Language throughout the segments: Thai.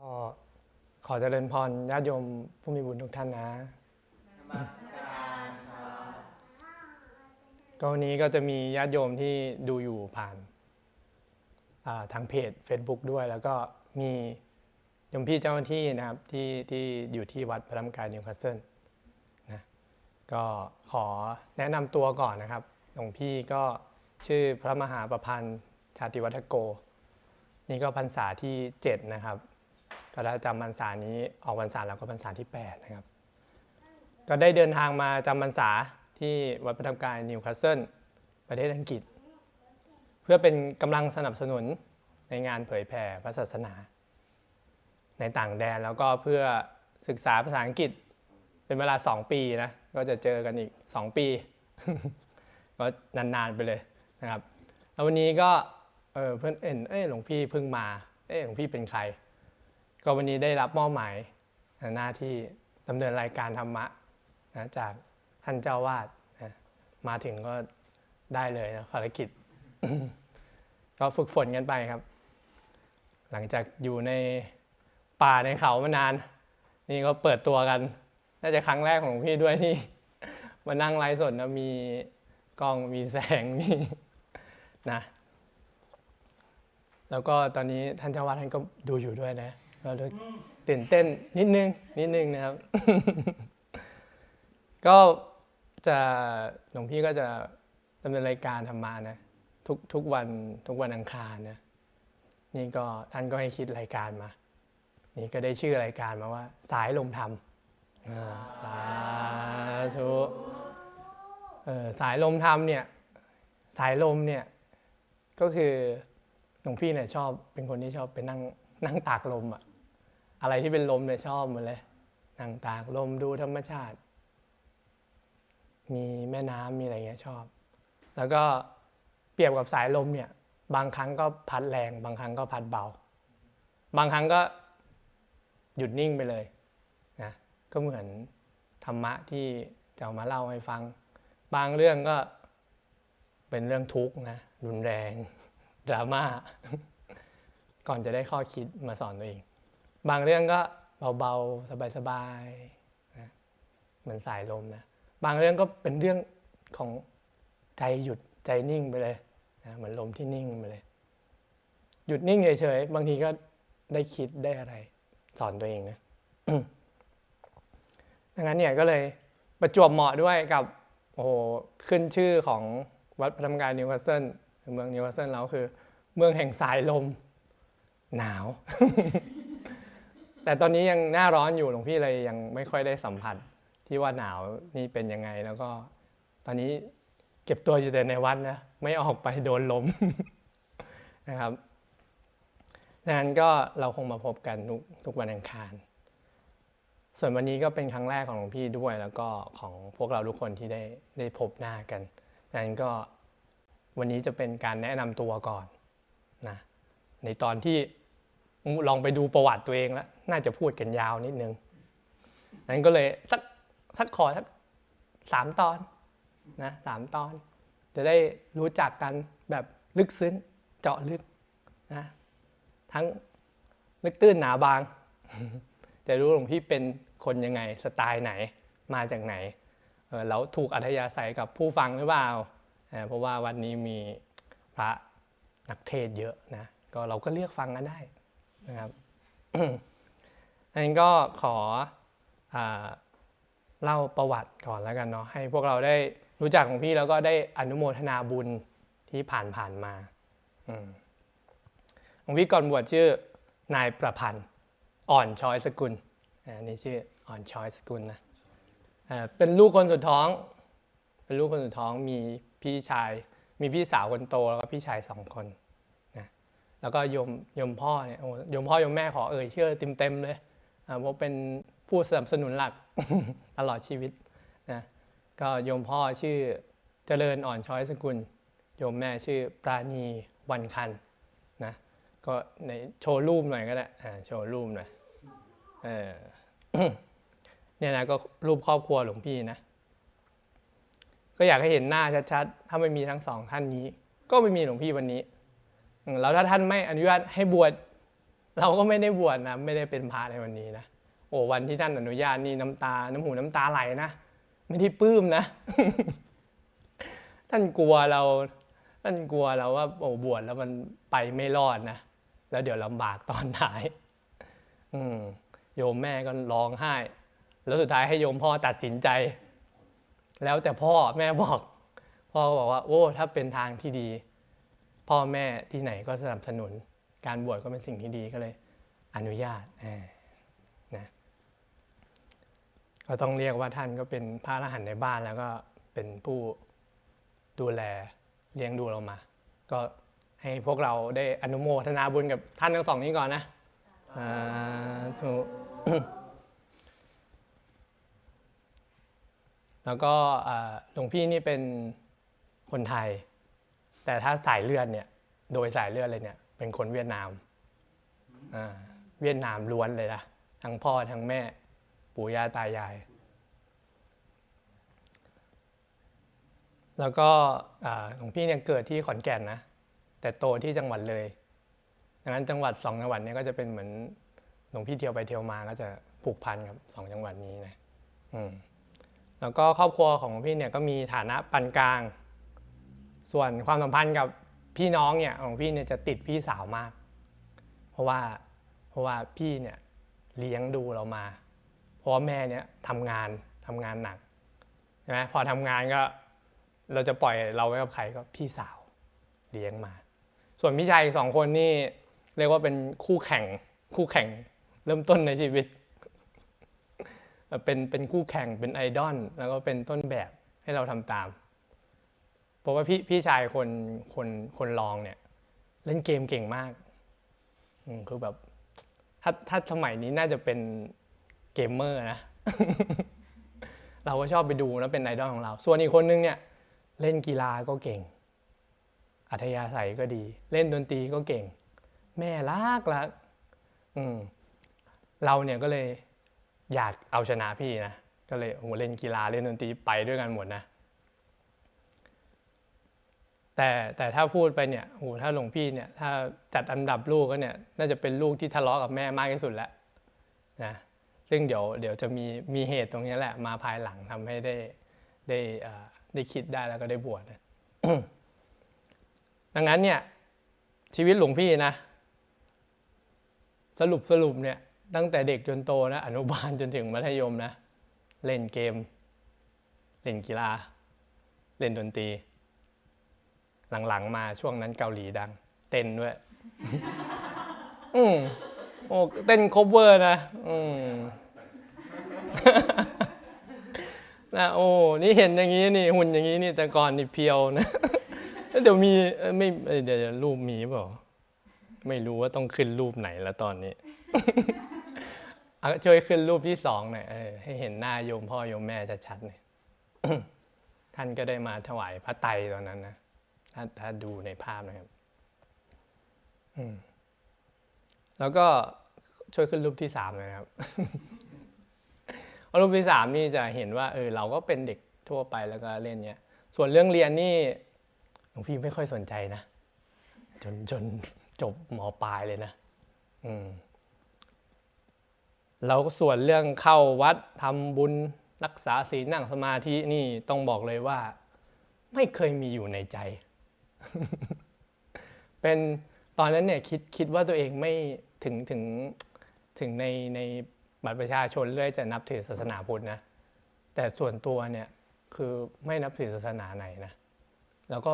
ก็ขอเจริญพรญาติโยมผู้มีบุญทุกท่านนะก็วันนี้ก็จะมีญาติโยมที่ดูอยู่ผ่านอ่าทางเพจ Facebook ด้วย แล้วก็มีโยมพี่เจ้าหน้าที่นะครับที่ที่อยู่ที่วัดพระธรรมกายนิวคาสเซิลนะก็ขอแนะนำตัวก่อนนะครับหลวงพี่ก็ชื่อพระมหาประพันธ์ชาติวัฒโก นี่ก็พรรษาที่ 7 นะครับ ก็ถ้จำพรรษานี้ออกพรรษาแล้วก็พรรษาที่8นะครับก็ได้เดินทางมาจำพรรษาที่วัดพระธรรมกายนิวคาสเซิลประเทศอังกฤษ เพื่อเป็นกำลังสนับสนุนในงานเผยแผ่พระศาสนา ในต่างแดนแล้วก็เพื่อศึกษาภาษาอังกฤษเป็นเวลา 2 ปีนะก็จะเจอกันอีก 2 ปี ก็นานๆไปเลยนะครับแล้ววันนี้ก็เออเพื่อนเอ็นเอ้หลวงพี่เพิ่งมาเอ้หลวงพี่เป็นใคร ก็วันนี้ได้รับมอบหมายหน้าที่ดำเนินรายการธรรมะนะจากท่านเจ้าวาดนะมาถึงก็ได้เลยนะภารกิจ ก็ฝึกฝนกันไปครับ หลังจากอยู่ในป่าในเขามานาน นี่ก็เปิดตัวกัน น่าจะครั้งแรกของหลวงพี่ด้วยที่มานั่งไลฟ์สดนะมีกล้องมีแสงมีนะ แล้วก็ตอนนี้ท่านเจ้าวาดท่านก็ดูอยู่ด้วยนะ ก็เลยตื่นเต้นนิดนึงนิดนึงนะครับ ก็จะหลวงพี่ก็จะดำเนินรายการธรรมานะทุกทุกวันทุกวันอังคารนะนี่ก็ท่านก็ให้คิดรายการมา นี่ก็ได้ชื่อรายการมาว่า สายลมธรรมอ่าสาธุเออสายลมธรรมเนี่ยสายลมเนี่ยก็คือหลวงพี่เนี่ยชอบเป็นคนที่ชอบไปนั่งนั่งตากลมอะ อะไรที่เป็นลมเนี่ยชอบหมดเลยนั่งตากลมดูธรรมชาติ มีแม่น้ำมีอะไรเงี้ยชอบ แล้วก็เปรียบกับสายลมเนี่ย บางครั้งก็พัดแรง บางครั้งก็พัดเบา บางครั้งก็หยุดนิ่งไปเลยนะก็เหมือนธรรมะที่จะามาเล่าให้ฟัง บางเรื่องก็เป็นเรื่องทุกข์นะรุนแรงดราม่าก่อนจะได้ข้อคิดมาสอนตัวเอง บางเรื่องก็เบาๆ สบายๆนะเหมือนสายลมนะ บางเรื่องก็เป็นเรื่องของใจหยุดใจนิ่งไปเลยนะเหมือนลมที่นิ่งไปเลย หยุดนิ่งเฉยๆ บางทีก็ได้คิดได้อะไร สอนตัวเองนะดังนั้นเนี่ยก็เลยประจวบเหมาะด้วยกับโอ้โหขึ้นชื่อของวัดพระธรรมกายนิวคาสเซิลเมืองนิวคาสเซิลเราคือ เมืองแห่งสายลมหนาว แต่ตอนนี้ยังหน้าร้อนอยู่หลวงพี่เลยยังไม่ค่อยได้สัมผัสที่ว่าหนาวนี่เป็นยังไงแล้วก็ตอนนี้เก็บตัวอยู่แต่ในวัดนะไม่ออกไปโดนลมนะครับดังนั้นก็เราคงมาพบกันทุกทุกวันอังคาร ส่วนวันนี้ก็เป็นครั้งแรกของหลวงพี่ด้วยแล้วก็ของพวกเราทุกคนที่ได้ได้พบหน้ากันดังนั้นก็วันนี้จะเป็นการแนะนำตัวก่อนนะในตอนที่ ลองไปดูประวัติตัวเองแล้ว น่าจะพูดกันยาวนิดนึง นั้นก็เลยสักสักขอสักสามตอนนะสามตอน จะได้รู้จักกันแบบลึกซึ้งเจาะลึกนะทั้งลึกตื้นหนาบาง จะรู้หลวงพี่เป็นคนยังไงสไตล์ไหนมาจากไหนเออแล้วถูกอัธยาศัยกับผู้ฟังหรือเปล่า เพราะว่าวันนี้มีพระนักเทศเยอะนะ ก็เราก็เลือกฟังกันได้ นะครับอันนี้ก็ขออเล่าประวัติก่อนแล้วกันเนาะให้พวกเราได้รู้จักของพี่แล้วก็ได้อนุโมทนาบุญที่ผ่านผ่านๆมาอืมของพี่ก่อนบวชชื่อนายประพันธ์อ่อนช้อยสกุลอันนี้ชื่ออ่อนช้อยสกุลนะเป็นลูกคนสุดท้อง เป็นลูกคนสุดท้องมีพี่ชาย มีพี่สาวคนโตแล้วก็พี่ชายสองคน แล้วก็โยมโยมพ่อเนี่ยโอ้โยมพ่อโยมแม่ขอเอ่ยเชื่อเต็มๆเลยอ่าเพราะเป็นผู้สนับสนุนหลักตลอดชีวิตนะก็โยมพ่อชื่อเจริญอ่อนช้อยสกุล โยมแม่ชื่อปราณีวันคันนะก็ในโชว์รูปหน่อยก็ได้อ่าโชว์รูปหน่อยเออเนี่ยนะก็รูปครอบครัวหลวงพี่นะ ก็อยากให้เห็นหน้าชัดๆ ถ้าไม่มีทั้งสองท่านนี้ ก็ไม่มีหลวงพี่วันนี้ แล้วถ้าท่านไม่อนุญาตให้บวชเราก็ไม่ได้บวชนะไม่ได้เป็นพระในวันนี้นะโอ้วันที่ท่านอนุญาตนี่น้ำตา น้ำหูน้ำตาไหลนะไม่ได้ปลื้มนะ ท่านกลัวเรา ท่านกลัวเราว่า โอ้บวชแล้วมันไปไม่รอดนะแล้วเดี๋ยวลำบากตอนท้าย อืมโยมแม่ก็ร้องไห้ แล้วสุดท้ายให้โยมพ่อตัดสินใจ แล้วแต่พ่อแม่บอก พ่อก็บอกว่า โอ้ ถ้าเป็นทางที่ดี พ่อแม่ที่ไหนก็สนับสนุน การบวชก็เป็นสิ่งที่ดีก็เลย อนุญาตนะก็ต้องเรียกว่าท่านก็เป็นพระอรหันต์ในบ้านแล้วก็เป็นผู้ดูแลเลี้ยงดูเรามา ก็ให้พวกเราได้อนุโมทนาบุญกับท่านทั้งสองนี้ก่อนนะสาธุแล้วก็หลวงพี่นี่เป็นคนไทย แต่ถ้าสายเลือดเนี่ยโดยสายเลือดเลยเนี่ยเป็นคนเวียดนามอ่าเวียดนามล้วนเลยนะทั้งพ่อทั้งแม่ ปู่ย่าตายาย แล้วก็อ่าหลวงพี่เนี่ยเกิดที่ขอนแก่นนะ แต่โตที่จังหวัดเลยดังนั้นจังหวัดสองจังหวัดเนี้ก็จะเป็นเหมือนหลวงพี่เที่ยวไปเที่ยวมาก็จะผูกพันกับสองจังหวัดนี้นะ อืม แล้วก็ครอบครัวของพี่เนี่ยก็มีฐานะปานกลาง ส่วนความสัมพันธ์กับพี่น้องเนี่ยของพี่เนี่ยจะติดพี่สาวมาก เพราะว่าเพราะว่าพี่เนี่ยเลี้ยงดูเรามา เพราะว่าแม่เนี่ยทำงานทำงานหนักใช่ไหมพอทำงานก็เราจะปล่อยเราไว้กับใครก็พี่สาวเลี้ยงมา ส่วนพี่ชายสองคนนี่เรียกว่าเป็นคู่แข่งคู่แข่งเริ่มต้นในชีวิต เป็นเป็นคู่แข่งเป็นไอดอลแล้วก็เป็นต้นแบบให้เราทำตาม ราะว่าพี่พี่ชายคนคนคนรองเนี่ยเล่นเกมเก่งมากอืมคือแบบถ้าถ้าสมัยนี้น่าจะเป็นเกมเมอร์นะ เราก็ชอบไปดูแล้วเป็นไอดอลของเรา ส่วนอีกคนนึงเนี่ยเล่นกีฬาก็เก่ง อัธยาศัยก็ดี เล่นดนตรีก็เก่ง แม่รักรักอืมเราเนี่ยก็เลยอยากเอาชนะพี่นะ ก็เลยโหเล่นกีฬาเล่นดนตรีไปด้วยกันหมดนะ แต่แต่ถ้าพูดไปเนี่ยโหถ้าหลวงพี่เนี่ยถ้าจัดอันดับลูกก็เนี่ยน่าจะเป็นลูกที่ทะเลาะกับแม่มากที่สุดแล้วนะซึ่งเดี๋ยวเดี๋ยวจะมีมีเหตุตรงนี้แหละ มาภายหลังทำให้ได้ได้ได้คิดได้แล้วก็ได้บวชนะดังนั้นเนี่ยชีวิตหลวงพี่นะ สรุปสรุปเนี่ยตั้งแต่เด็กจนโตนะอนุบาลจนถึงมัธยมนะ เล่นเกม เล่นกีฬา เล่นดนตรี หลังๆ มาช่วงนั้นเกาหลีดัง เต้นด้วย อืมโอ้เต้นคบเวอร์นะ อืมนะโอ้ นี่เห็นอย่างนี้นี่หุ่นอย่างนี้นี่แต่ก่อนนี่เพียวนะ เดี๋ยวมีเอ้ยไม่เดี๋ยวรูปมีเปล่าไม่รู้ว่าต้องขึ้นรูปไหนแล้วตอนนี้เอาช่วยขึ้นรูปที่สองหน่อยให้เห็นหน้าโยมพ่อโยมแม่ชัดๆหน่อยท่านก็ได้มาถวายพระไตรตอนนั้นนะ ถ้าถ้าดูในภาพนะครับอืมแล้วก็ช่วยขึ้นรูปที่สามหนะครับรูปที่สามนี่จะเห็นว่าเออเราก็เป็นเด็กทั่วไปแล้วก็เล่นเนี้ย ส่วนเรื่องเรียนนี่หลวงพี่ไม่ค่อยสนใจนะ จนจนจบหมอปลายเลยนะอืมแล้วส่วนเรื่องเข้าวัดทำบุญรักษาศีลนั่งสมาธินี่ต้องบอกเลยว่า ไม่เคยมีอยู่ในใจ เป็นตอนนั้นเนี่ยคิดคิดว่าตัวเองไม่ถึงถึงถึงในในบัตรประชาชนเรื่อยจะนับถือศาสนาพุทธนะแต่ส่วนตัวเนี่ยคือไม่นับถือศาสนาไหนนะแล้วก็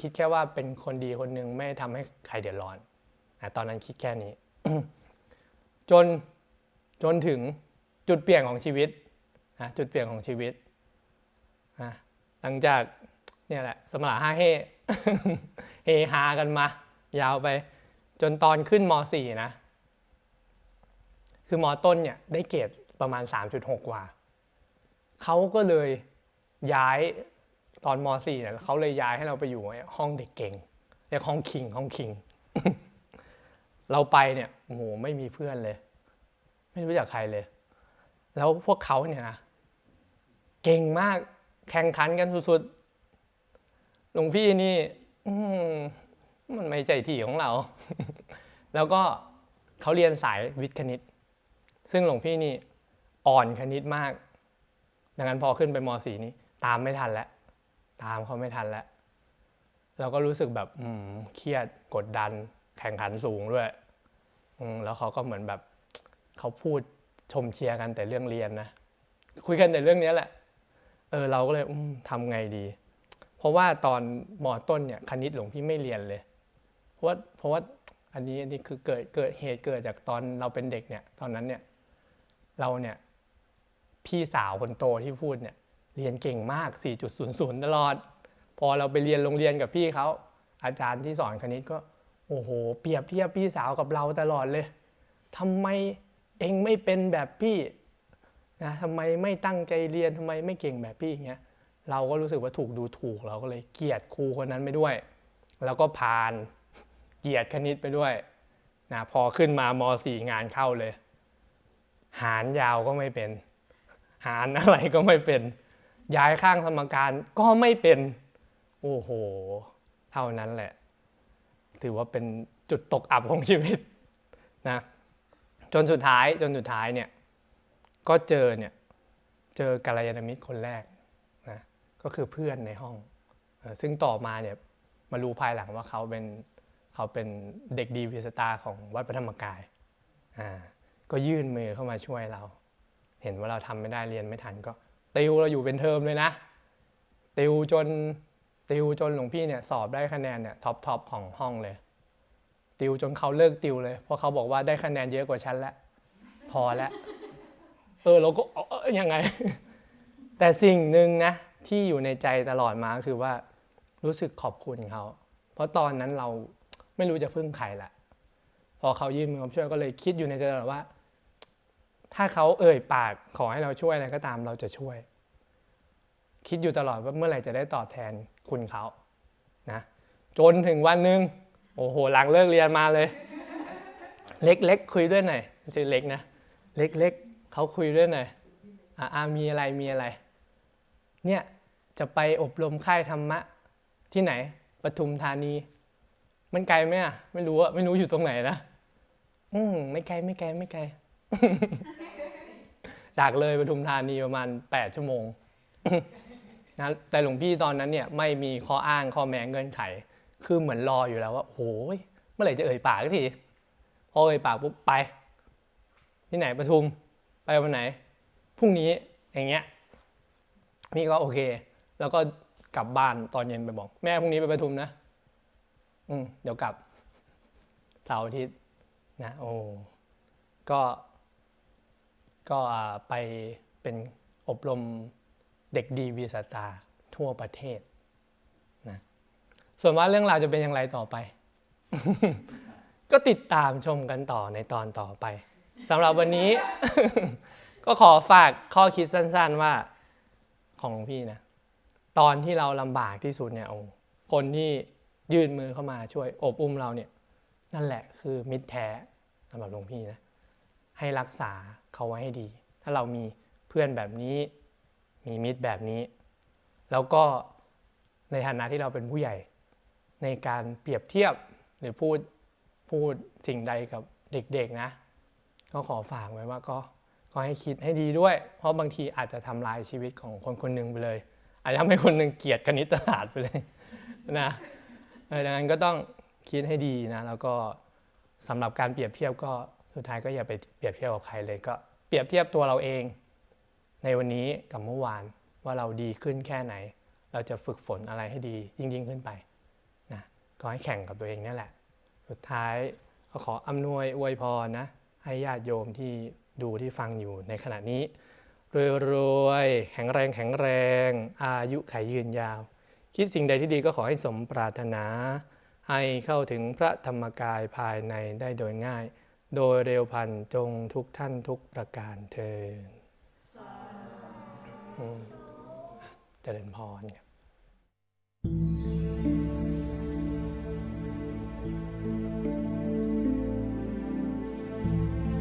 คิดแค่ว่าเป็นคนดีคนหนึ่งไม่ทำให้ใครเดือดร้อนนะตอนนั้นคิดแค่นี้ จนจนถึงจุดเปลี่ยนของชีวิตนะจุดเปลี่ยนของชีวิตนะหลังจากเนี่ยแหละสมรหาเฮ เฮฮากันมา ยาวไป จนตอนขึ้นม .4 นะ คือมต้นเนี่ยได้เกรดประมาณ 3.6 กว่า เขาก็เลยย้ายตอนม .4 เนี่ยเขาเลยย้ายให้เราไปอยู่ห้องเด็กเก่งเรียกห้องคิงห้องคิง เราไปเนี่ยโอ้โหไม่มีเพื่อนเลย ไม่รู้จักใครเลย แล้วพวกเขาเนี่ยนะ เก่งมากแข่งขันกันสุดๆ หลวงพี่นี่มันไม่ใจที่ของเรา แล้วก็เขาเรียนสายวิทย์คณิต ซึ่งหลวงพี่นี่อ่อนคณิตมาก ดังนั้นพอขึ้นไปม .4 นี้ตามไม่ทันแล้ว ตามเขาไม่ทันแล้ว เราก็รู้สึกแบบอืมเครียดกดดัน แข่งขันสูงด้วยอืแล้วเขาก็เหมือนแบบเขาพูดชมเชียร์กันแต่เรื่องเรียนนะ คุยกันแต่เรื่องนี้แหละ เออเราก็เลยอืมทำไงดี เพราะว่าตอนมต้นเนี่ยคณิตหลวงพี่ไม่เรียนเลย เพราะว่าเพราะว่าอันนี้อันนี้คือเกิดเกิดเหตุเกิดจากตอนเราเป็นเด็กเนี่ยตอนนั้นเนี่ยเราเนี่ยพี่สาวคนโตที่พูดเนี่ยเรียนเก่งมาก 4.00 ตลอด พอเราไปเรียนโรงเรียนกับพี่เขาอาจารย์ที่สอนคณิตก็โอ้โห เปรียบเทียบพี่สาวกับเราตลอดเลยทำไมเองไม่เป็นแบบพี่นะทำไมไม่ตั้งใจเรียนทำไมไม่เก่งแบบพี่อย่างเงี้ย เราก็รู้สึกว่าถูกดูถูกเราก็เลยเกลียดครูคนนั้นไปด้วย แล้วก็พานเกลียดคณิตไปด้วยนะพอขึ้นมามสี่งานเข้าเลย หารยาวก็ไม่เป็น หารอะไรก็ไม่เป็น ย้ายข้างสมการก็ไม่เป็น โอ้โห เท่านั้นแหละ ถือว่าเป็นจุดตกอับของชีวิตนะจนสุดท้ายจนสุดท้ายเนี่ยก็เจอเนี่ยเจอกัลยาณมิตรคนแรก ก็คือเพื่อนในห้อง ซึ่งต่อมาเนี่ยมารู้ภายหลังว่าเขาเป็นเขาเป็นเด็กดีวีสตาของวัดพระธรรมกาย อ่า ก็ยื่นมือเข้ามาช่วยเรา เห็นว่าเราทำไม่ได้เรียนไม่ทันก็ติวเราอยู่เป็นเทอมเลยนะ ติวจนติวจนหลวงพี่เนี่ยสอบได้คะแนนเนี่ยท็อปทอปของห้องเลย ติวจนเขาเลิกติวเลย เพราะเขาบอกว่าได้คะแนนเยอะกว่าฉันแล้วพอแล้ว เออเราก็เออยังไง แต่สิ่งหนึ่งนะ ที่อยู่ในใจตลอดมาคือว่ารู้สึกขอบคุณเขา เพราะตอนนั้นเราไม่รู้จะพึ่งใครละพอเขายื่นมือมาช่วยก็เลยคิดอยู่ในใจตลอดว่า ถ้าเขาเอ่ยปากขอให้เราช่วยอะไรก็ตามเราจะช่วย คิดอยู่ตลอดว่าเมื่อไหร่จะได้ตอบแทนคุณเขานะจนถึงวันหนึ่งโอ้โหหลังเลิกเรียนมาเลย เล็กๆคุยด้วยหน่อยไม่ใช่เล็กนะ เล็กๆเขาคุยด้วยหน่อยอะอะมีอะไรมีอะไร เนี่ยจะไปอบรมค่ายธรรมะที่ไหนปทุมธานี มันไกลไหมอะไม่รู้อะไม่รู้อยู่ตรงไหนนะอืมไม่ไกลไม่ไกลไม่ไกล จากเลยปทุมธานีประมาณ 8 ชั่วโมงนะแต่หลวงพี่ตอนนั้นเนี่ยไม่มีข้ออ้างข้อแม้เงื่อนไข คือเหมือนรออยู่แล้วว่าโอ้ยเมื่อไหร่จะเอ่ยปากสักทีพอเอ่ยปากปุ๊บไป ที่ไหนปทุมไปวันไหนพรุ่งนี้อย่างเงี้ย พี่ก็โอเค แล้วก็กลับบ้านตอนเย็นไปบอก แม่พรุ่งนี้ไปปทุมนะ อืมเดี๋ยวกลับเสาร์อาทิตย์นะโอ้ก็ ก็ไปเป็นอบรมเด็กดีวีสตาทั่วประเทศนะส่วนว่าเรื่องราวจะเป็นอย่างไรต่อไป ก็ติดตามชมกันต่อในตอนต่อไปสำหรับวันนี้ ก็ขอฝากข้อคิดสั้น ๆ ว่า ของหลวงพี่นะตอนที่เราลำบากที่สุดเนี่ยโอ้คนที่ยื่นมือเข้ามาช่วยอบอุ้มเราเนี่ยนั่นแหละคือมิตรแท้สำหรับหลวงพี่นะให้รักษาเขาไว้ให้ดี ถ้าเรามีเพื่อนแบบนี้ มีมิตรแบบนี้ แล้วก็ในฐานะที่เราเป็นผู้ใหญ่ในการเปรียบเทียบหรือพูดพูดสิ่งใดกับเด็กๆนะ ก็ขอฝากไว้ว่าก็ ก็ให้คิดให้ดีด้วย เพราะบางทีอาจจะทำลายชีวิตของคนคนหนึ่งไปเลย อาจจะทำให้คนหนึ่งเกลียดคณิตศาสตร์ไปเลยนะดังนั้นก็ต้องคิดให้ดีนะแล้วก็สำหรับการเปรียบเทียบก็สุดท้ายก็อย่าไปเปรียบเทียบกับใครเลย ก็เปรียบเทียบตัวเราเอง ในวันนี้กับเมื่อวานว่าเราดีขึ้นแค่ไหน เราจะฝึกฝนอะไรให้ดียิ่งยิ่งขึ้นไปนะก็ให้แข่งกับตัวเองนี่แหละ สุดท้ายก็ขออำนวยอวยพรนะให้ญาติโยมที่ดูที่ฟังอยู่ในขณะนี้รวยๆแข็งแรงแข็งแรง อายุขายยืนยาว คิดสิ่งใดที่ดีก็ขอให้สมปรารถนา ให้เข้าถึงพระธรรมกายภายในได้โดยง่าย โดยเร็วพันจงทุกท่านทุกประการเทินเจริญพรครับ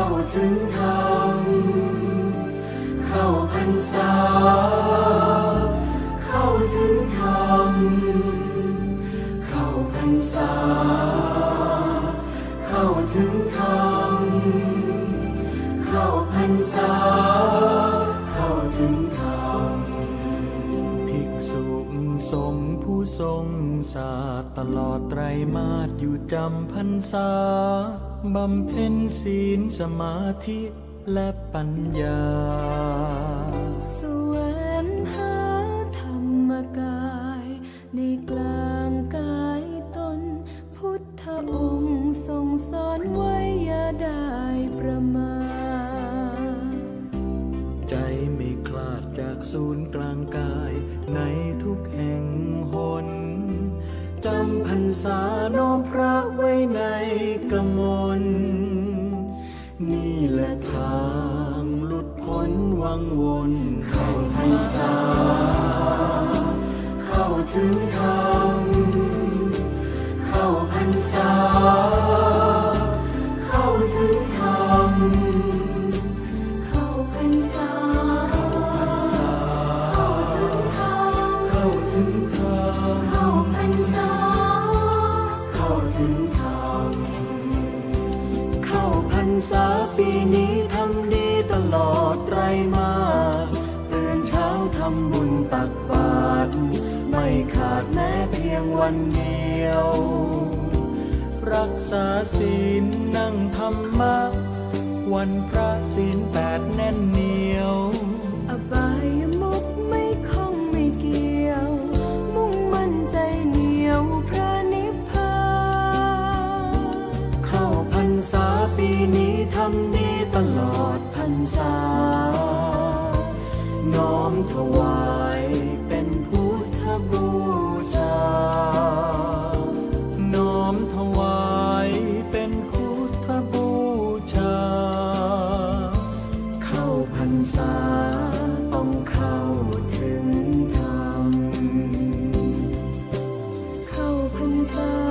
เข้าถึงธรรมเข้าพรรษา เข้าถึงธรรมเข้าพรรษา เข้าถึงธรรมเข้าพรรษา เข้าถึงธรรมภิกษุสงฆ์ผู้ทรงศาสตร์ตลอดไตรมาสอยู่จำพรรษา บำเพ็ญศีลสมาธิและปัญญา สวงหาธรรมกาย ในกลางกายตน พุทธองค์ทรงสอนไว้อย่าได้ประมาทใจไม่คลาดจากศูนย์กลางกายในทุกแห่งหนจำพรรษาน้อมพระไว้ในกมล วังวนเข้าพรรษาเข้าา